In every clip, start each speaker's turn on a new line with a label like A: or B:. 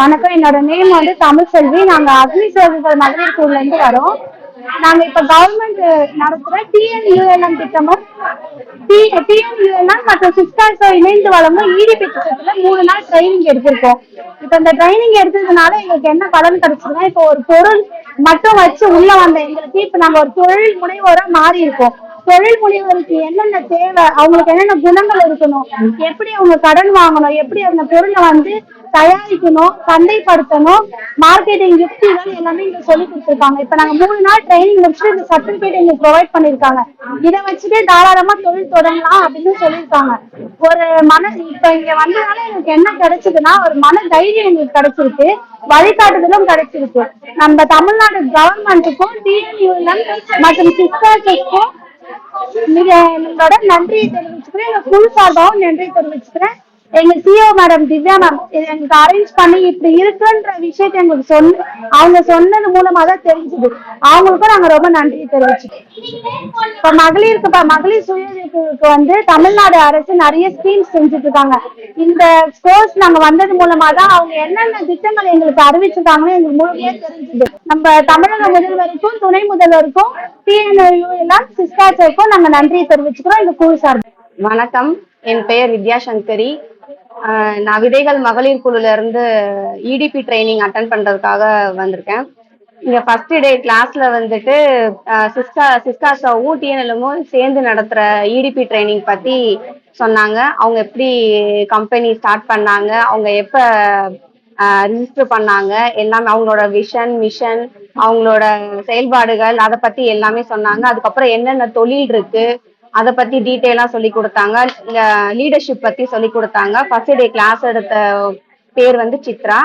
A: வணக்கம். என்னோட நேம் வந்து தமிழ் செல்வி நாங்க அக்னி சேவைகள் மகளிர் ஸ்கூல்ல இருந்து வரோம். நாங்க இப்ப கவர்மெண்ட் நடத்துற டிஎன்யூஎல்எம் திட்டமும் டிஎன்யூஎல்எம் மற்றும் சிஸ்டர்ஸ் இணைந்து வழங்கும் இடிபி திட்டத்துல மூணு நாள் ட்ரைனிங் எடுத்திருக்கோம். இப்ப இந்த ட்ரைனிங் எடுத்ததுனால எங்களுக்கு என்ன பலன் கிடைச்சதுன்னா இப்போ ஒரு பொருள் மட்டும் வச்சு உள்ள வந்த எங்களுக்கு இப்ப நாங்க ஒரு தொழில் முனைவோரா மாறி இருக்கோம். தொழில் முனைவருக்கு என்னென்ன தேவை அவங்களுக்கு என்னென்ன குணங்கள் இருக்கணும் எப்படி அவங்க கடன் வாங்கணும் எப்படி அந்த பொருளை வந்து தயாரிக்கணும் சந்தைப்படுத்தணும் மார்க்கெட்டிங் யுக்திகள் எல்லாமே இங்க சொல்லி கொடுத்துருக்காங்க. இப்ப நாங்க மூணு நாள் ட்ரைனிங் முடிச்சுட்டு இந்த சர்டிபிகேட் எங்களுக்கு ப்ரொவைட் பண்ணிருக்காங்க இதை வச்சுட்டு தாராளமா தொழில் தொடங்கலாம் அப்படின்னு சொல்லியிருக்காங்க. ஒரு மன இப்ப இங்க வந்ததுனால எனக்கு என்ன கிடைச்சதுன்னா ஒரு மன தைரியம் எங்களுக்கு கிடைச்சிருக்கு. வழிகாட்டுதலும் கிடைச்சிருக்கு. நம்ம தமிழ்நாடு கவர்மெண்ட்டுக்கும் டிஎன்யூலம் மற்றும் சிஸ்டர்ஸுக்கும் மிக உங்களோட நன்றியை தெரிவிச்சுக்கிறேன். குழு சார்பாகவும் நன்றி தெரிவிச்சுக்கிறேன். எங்க சிஓ மேடம் திவ்யா மேம் எங்களுக்கு அரேஞ்ச் பண்ணி இப்படி இருக்குன்ற விஷயத்த எங்களுக்கு சொன்ன அவங்க சொன்னது மூலமா தான் தெரிஞ்சுது. அவங்களுக்கும் நாங்க ரொம்ப நன்றி தெரிவிச்சுக்கோம் இப்ப மகளிருக்கு இப்ப மகளிர் சுயக்கு வந்து தமிழ்நாடு அரசு நிறைய ஸ்கீம்ஸ் செஞ்சுட்டு இருக்காங்க இந்த கோர்ஸ் நாங்க வந்தது மூலமா தான் அவங்க என்னென்ன திட்டங்கள் எங்களுக்கு அறிவிச்சிருக்காங்கன்னு எங்களுக்கு முழுமையா தெரிஞ்சுது. நம்ம தமிழக முதல்வருக்கும் துணை முதல்வருக்கும் டிஎன்யூ எல்லாம் சிஸ்டாச்சருக்கும் நாங்க நன்றியை தெரிவிச்சுக்கிறோம். இந்த குழு சார்பு
B: வணக்கம். என் பெயர் வித்யா சங்கரி நான் விதைகள் மகளிர் குழுல இருந்து இடிபி ட்ரைனிங் அட்டன் பண்றதுக்காக வந்திருக்கேன். இங்க ஃபர்ஸ்ட் டே கிளாஸ்ல வந்துட்டு ஆஹ் சிஸ்கா சிஸ்காசாவும் டிஎன்எல்எமும் சேர்ந்து நடத்துற இடிபி ட்ரைனிங் பத்தி சொன்னாங்க. அவங்க எப்படி கம்பெனி ஸ்டார்ட் பண்ணாங்க அவங்க எப்ப ரிஜிஸ்டர் பண்ணாங்க எல்லாமே அவங்களோட விஷன் மிஷன் அவங்களோட செயல்பாடுகள் அதை பத்தி எல்லாமே சொன்னாங்க. அதுக்கப்புறம் என்னென்ன தொழில் இருக்கு அதை பத்தி டீட்டெயிலாக சொல்லி கொடுத்தாங்க. லீடர்ஷிப் பத்தி சொல்லி கொடுத்தாங்க. ஃபர்ஸ்ட் டே கிளாஸ் எடுத்த பேர் வந்து சித்ரா.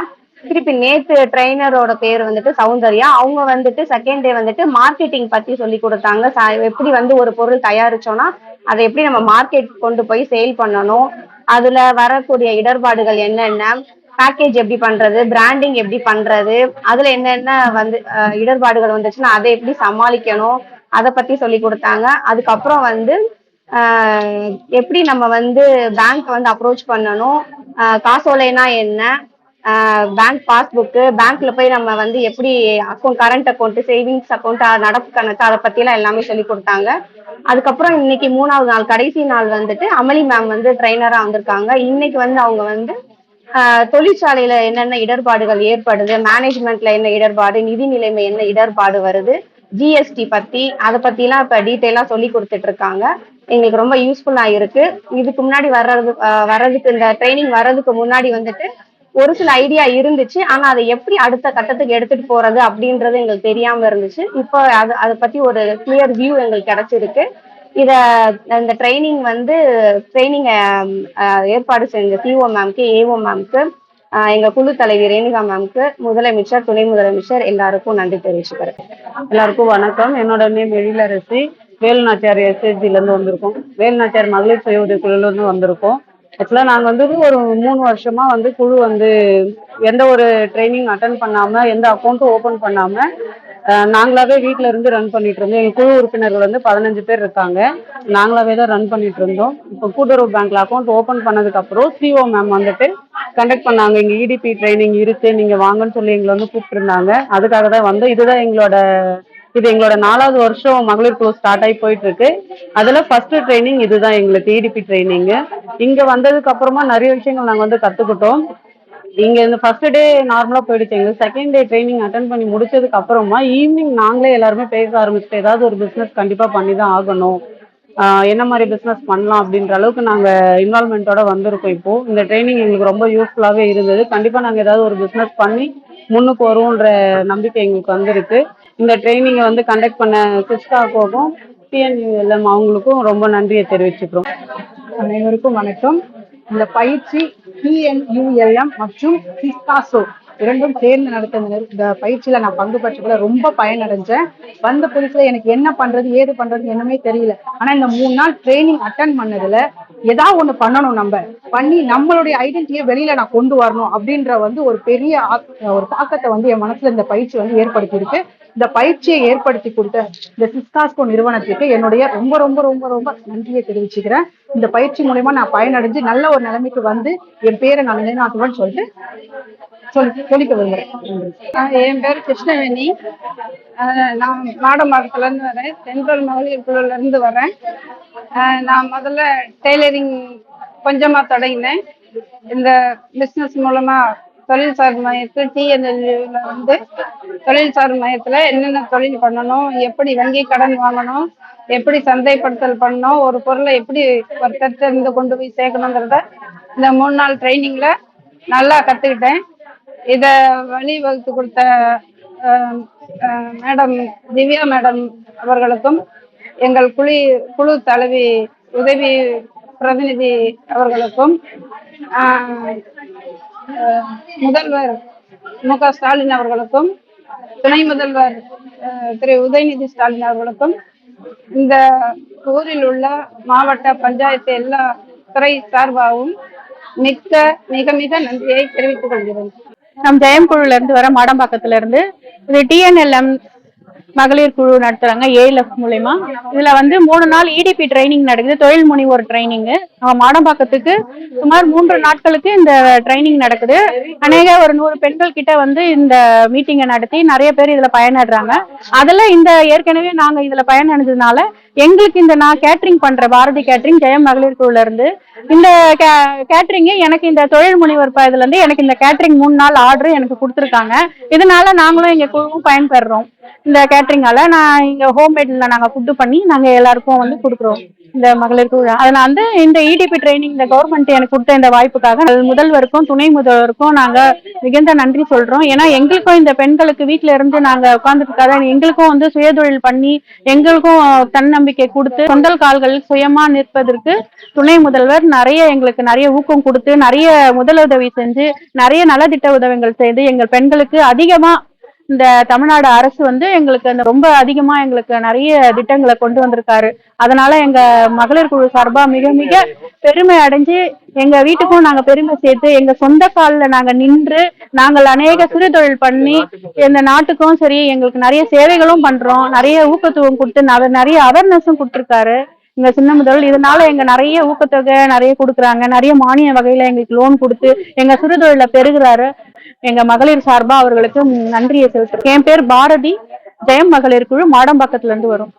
B: திருப்பி நேத்து ட்ரைனரோட பேர் வந்துட்டு சௌந்தர்யா. அவங்க வந்துட்டு செகண்ட் டே வந்துட்டு மார்க்கெட்டிங் பத்தி சொல்லி கொடுத்தாங்க. எப்படி வந்து ஒரு பொருள் தயாரிச்சோம்னா அதை எப்படி நம்ம மார்க்கெட் கொண்டு போய் சேல் பண்ணணும் அதுல வரக்கூடிய இடர்பாடுகள் என்னென்ன பேக்கேஜ் எப்படி பண்றது பிராண்டிங் எப்படி பண்றது அதுல என்னென்ன வந்து இடர்பாடுகள் வந்துச்சுன்னா அதை எப்படி சமாளிக்கணும் அதை பத்தி சொல்லி கொடுத்தாங்க. அதுக்கப்புறம் வந்து எப்படி நம்ம வந்து பேங்க் வந்து அப்ரோச் பண்ணணும்? காசோலைனா என்ன? பேங்க் பாஸ்புக்கு பேங்க்ல போய் நம்ம வந்து எப்படி account current account savings account நடப்பு கணக்கு அதை பத்திலாம் எல்லாமே சொல்லி கொடுத்தாங்க. அதுக்கப்புறம் இன்னைக்கு மூணாவது நாள் கடைசி நாள் வந்துட்டு அமளி மேம் வந்து ட்ரைனரா வந்திருக்காங்க. இன்னைக்கு வந்து அவங்க வந்து தொழிற்சாலையில என்னென்ன இடர்பாடுகள் ஏற்படுது மேனேஜ்மெண்ட்ல என்ன இடர்பாடு நிதி நிலைமை என்ன இடர்பாடு வருது ஜிஎஸ்டி பத்தி அதை பத்திலாம் இப்ப டீட்டெயிலா சொல்லி கொடுத்துட்டு இருக்காங்க எங்களுக்கு ரொம்ப யூஸ்ஃபுல்லா இருக்கு இதுக்கு முன்னாடி வர்றது வர்றதுக்கு இந்த ட்ரைனிங் வர்றதுக்கு முன்னாடி வந்துட்டு ஒரு சில ஐடியா இருந்துச்சு. ஆனா அதை எப்படி அடுத்த கட்டத்துக்கு எடுத்துட்டு போறது அப்படின்றது எங்களுக்கு தெரியாம இருந்துச்சு. இப்போ அது அதை பத்தி ஒரு கிளியர் வியூ எங்களுக்கு கிடைச்சிருக்கு. இத இந்த ட்ரைனிங் வந்து ட்ரைனிங் ஏற்பாடு செஞ்ச சிஓ மேம்க்கு ஏஓ மேம்க்கு எங்க குழு தலைவி ரேணுகா மேம்க்கு முதலமைச்சர் துணை முதலமைச்சர் எல்லாருக்கும் நன்றி தெரிவிச்சுக்கிறேன்.
C: எல்லாருக்கும் வணக்கம். என்னோட நேம் எழிலரசி. வேலுநாச்சியார் எஸ்எஸ்ஜில இருந்து வந்திருக்கோம். வேலுநாச்சியார் மகளிர் சுய உதவி குழுல இருந்து வந்திருக்கோம். ஆக்சுவலா நாங்க வந்து ஒரு மூணு வருஷமா வந்து குழு வந்து எந்த ஒரு ட்ரைனிங் அட்டன் பண்ணாம எந்த அக்கௌண்ட்டும் ஓபன் பண்ணாம நாங்களாவே வீட்ல இருந்து ரன் பண்ணிட்டு இருந்தோம். எங்க குழு உறுப்பினர்கள் வந்து பதினஞ்சு பேர் இருக்காங்க. நாங்களாவே தான் ரன் பண்ணிட்டு இருந்தோம். இப்போ கூட்டுறவு பேங்க்ல அக்கௌண்ட் ஓபன் பண்ணதுக்கு அப்புறம் சிஓ மேம் வந்துட்டு கண்டக்ட் பண்ணாங்க. இங்க இடிபி ட்ரைனிங் இருக்கு நீங்க வாங்கன்னு சொல்லி எங்களை வந்து கூப்பிட்டுருந்தாங்க அதுக்காக தான் வந்தோம் இதுதான் எங்களோட இது எங்களோட நாலாவது வருஷம் மகளிர் குழு ஸ்டார்ட் ஆகி போயிட்டு இருக்கு அதுல ஃபர்ஸ்ட் ட்ரைனிங் இதுதான் எங்களுக்கு டிடிபி ட்ரைனிங் இங்க வந்ததுக்கு அப்புறமா நிறைய விஷயங்கள் நாங்க வந்து கத்துக்கிட்டோம். இங்க இந்த ஃபர்ஸ்ட் டே நார்மலா போயிடுச்சு. எங்களுக்கு செகண்ட் டே ட்ரைனிங் அட்டன் பண்ணி முடிச்சதுக்கு அப்புறமா ஈவினிங் நாங்களே எல்லாருமே பேச ஆரம்பிச்சுட்டு ஏதாவது ஒரு பிசினஸ் கண்டிப்பா பண்ணி தான் ஆகணும் என்ன மாதிரி பிசினஸ் பண்ணலாம் அப்படின்ற அளவுக்கு நாங்க இன்வால்மெண்ட்டோட வந்திருக்கோம் இப்போ. இந்த ட்ரைனிங் எங்களுக்கு ரொம்ப யூஸ்ஃபுல்லாவே இருந்தது. கண்டிப்பா நாங்க ஏதாவது ஒரு பிசினஸ் பண்ணி முன்னுக்கு வருவோன்ற நம்பிக்கை எங்களுக்கு வந்திருக்கு. இந்த ட்ரைனிங்கை வந்து கண்டக்ட் பண்ண சிஸ்டாக்கோக்கும் பிஎன்யூஎல்எம் அவங்களுக்கும் ரொம்ப நன்றியை தெரிவிச்சுக்கிறோம்.
D: அனைவருக்கும் வணக்கம். இந்த பயிற்சி பிஎன்யூஎல்எம் மற்றும் சிஸ்காசோ இரண்டும் சேர்ந்து நடத்த இந்த இந்த பயிற்சியில நான் பங்கு பெற்றதுல ரொம்ப பயனடைஞ்சேன். வந்த புதுசுல எனக்கு என்ன பண்றது ஏது பண்றது என்னமே தெரியல. ஆனா இந்த மூணு நாள் ட்ரைனிங் அட்டன் பண்ணதுல ஏதாவது ஒண்ணு பண்ணணும் நம்ம. பண்ணி நம்மளுடைய ஐடென்டிட்டியை வெளியில நான் கொண்டு வரணும் அப்படின்ற வந்து ஒரு பெரிய ஒரு தாக்கத்தை வந்து என் மனசுல இந்த பயிற்சி வந்து ஏற்படுத்தி இருக்கு இந்த பயிற்சியை ஏற்படுத்தி கொடுத்த இந்த சிஸ்காஸ்கோ நிறுவனத்துக்கு என்னுடைய ரொம்ப ரொம்ப ரொம்ப ரொம்ப நன்றியை தெரிவிச்சுக்கிறேன். இந்த பயிற்சி மூலயமா நான் பயனடைஞ்சு நல்ல ஒரு நிலைமைக்கு வந்து என் பேரை நான் நிலைநாட்டுவேன்னு சொல்லிட்டு சொல்லிக்க விரும்புறேன்.
E: என் பேர் கிருஷ்ணவேணி. நான் மாடம்பாக்கத்துல இருந்து வரேன். சென்ட்ரல் மகளிர் குழுலேருந்து வரேன். நான் முதல்ல டெய்லரிங் கொஞ்சமாக தொடங்கினேன். இந்த பிஸ்னஸ் மூலமாக தொழில் சார் மையத்தில் டிஎன்எல்யூவில் வந்து தொழில் சார் மையத்தில் என்னென்ன தொழில் பண்ணணும் எப்படி வங்கி கடன் வாங்கணும் எப்படி சந்தைப்படுத்தல் பண்ணணும் ஒரு பொருளை எப்படி ஒருத்தர்ட்ட இருந்து கொண்டு போய் சேர்க்கணுங்கிறத இந்த மூணு நாள் ட்ரைனிங்கில் நல்லா கற்றுக்கிட்டேன் இத வழிவகுத்து கொடுத்த மேடம் திவ்யா மேடம் அவர்களுக்கும் எங்கள் குழு குழு தலைவி உதவி பிரதிநிதி அவர்களுக்கும் ஆஹ், முதல்வர் மு க ஸ்டாலின் அவர்களுக்கும் துணை முதல்வர் திரு உதயநிதி ஸ்டாலின் அவர்களுக்கும் இந்த ஊரில் உள்ள மாவட்ட பஞ்சாயத்து எல்லா துறை சார்பாகவும் மிக்க மிக மிக நன்றியை தெரிவித்துக் கொள்கிறேன்.
F: நம் ஜெயம் குழுல இருந்து வர மாடம்பாக்கத்துல இருந்து இது டிஎன்எல்எம் மகளிர் குழு நடத்துறாங்க ஏஎல்எஃப் மூலயமா. இதுல வந்து மூணு நாள் இடிபி ட்ரைனிங் நடக்குது தொழில் முனைவோர் ட்ரைனிங் நம்ம மாடம்பாக்கத்துக்கு சுமார் மூன்று நாட்களுக்கு இந்த ட்ரைனிங் நடக்குது. அநேக ஒரு நூறு பெண்கள் கிட்ட வந்து இந்த மீட்டிங்கை நடத்தி நிறைய பேர் இதுல பயனடுறாங்க அதுல இந்த ஏற்கனவே நாங்க இதுல பயனடைஞ்சதுனால எங்களுக்கு இந்த நான் கேட்டரிங் பண்ற பாரதி கேட்டரிங் ஜெயம் மகளிர் குழுல இருந்து. இந்த கேட்ரிங்கு எனக்கு இந்த தொழில் முனைவர் ப- இதுல இருந்து எனக்கு இந்த கேட்டரிங் மூணு நாள் ஆர்டர் எனக்கு கொடுத்துருக்காங்க. இதனால நாங்களும் எங்க குழுவும் பயன்பெறுறோம். இந்த கேட்டரிங்கால நான் இங்க ஹோம்மேட்ல நாங்க ஃபுட்டு பண்ணி நாங்க எல்லாருக்கும் வந்து கொடுக்குறோம். இந்த மகளிர் குழு. அதனால வந்து இந்த இடிபி ட்ரைனிங் இந்த கவர்மெண்ட் எனக்கு கொடுத்த இந்த வாய்ப்புக்காக முதல்வருக்கும் துணை முதல்வருக்கும் நாங்க மிகுந்த நன்றி சொல்றோம். ஏன்னா எங்களுக்கும் இந்த பெண்களுக்கு வீட்டுல இருந்து நாங்க உட்கார்ந்துருக்காத எங்களுக்கும் வந்து சுயதொழில் பண்ணி எங்களுக்கும் தன்னம்பிக்கை கொடுத்து சொந்தல் கால்கள் சுயமா நிற்பதற்கு துணை முதல்வர் நிறைய எங்களுக்கு நிறைய ஊக்கம் கொடுத்து நிறைய முதலுதவி செஞ்சு நிறைய நலத்திட்ட உதவிகள் செய்து எங்கள் பெண்களுக்கு அதிகமா இந்த தமிழ்நாடு அரசு வந்து எங்களுக்கு அந்த ரொம்ப அதிகமா எங்களுக்கு நிறைய திட்டங்களை கொண்டு வந்திருக்காரு. அதனால எங்க மகளிர் குழு சார்பா மிக மிக பெருமை அடைஞ்சு எங்க வீட்டுக்கும் நாங்க பெருமை சேர்த்து எங்க சொந்த காலில் நாங்க நின்று நாங்கள் அநேக சிறு தொழில் பண்ணி இந்த நாட்டுக்கும் சரி எங்களுக்கு நிறைய சேவைகளும் பண்றோம். நிறைய ஊக்கத்துவம் கொடுத்து நிறைய அவேர்னஸும் கொடுத்துருக்காரு. இந்த சின்ன முதல் இதனால எங்க நிறைய ஊக்கத்தொகை நிறைய கொடுக்குறாங்க. நிறைய மானிய வகையில எங்களுக்கு லோன் கொடுத்து எங்க சிறுதொழில பெறுகிறாரு. எங்க மகளிர் சார்பா அவர்களுக்கு நன்றியை செலுத்துறேன் என் பேர் பாரதி. ஜெயம் மகளிர் குழு மாடம்பாக்கத்துல இருந்து வரும்.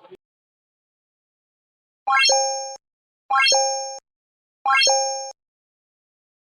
F: Thank you.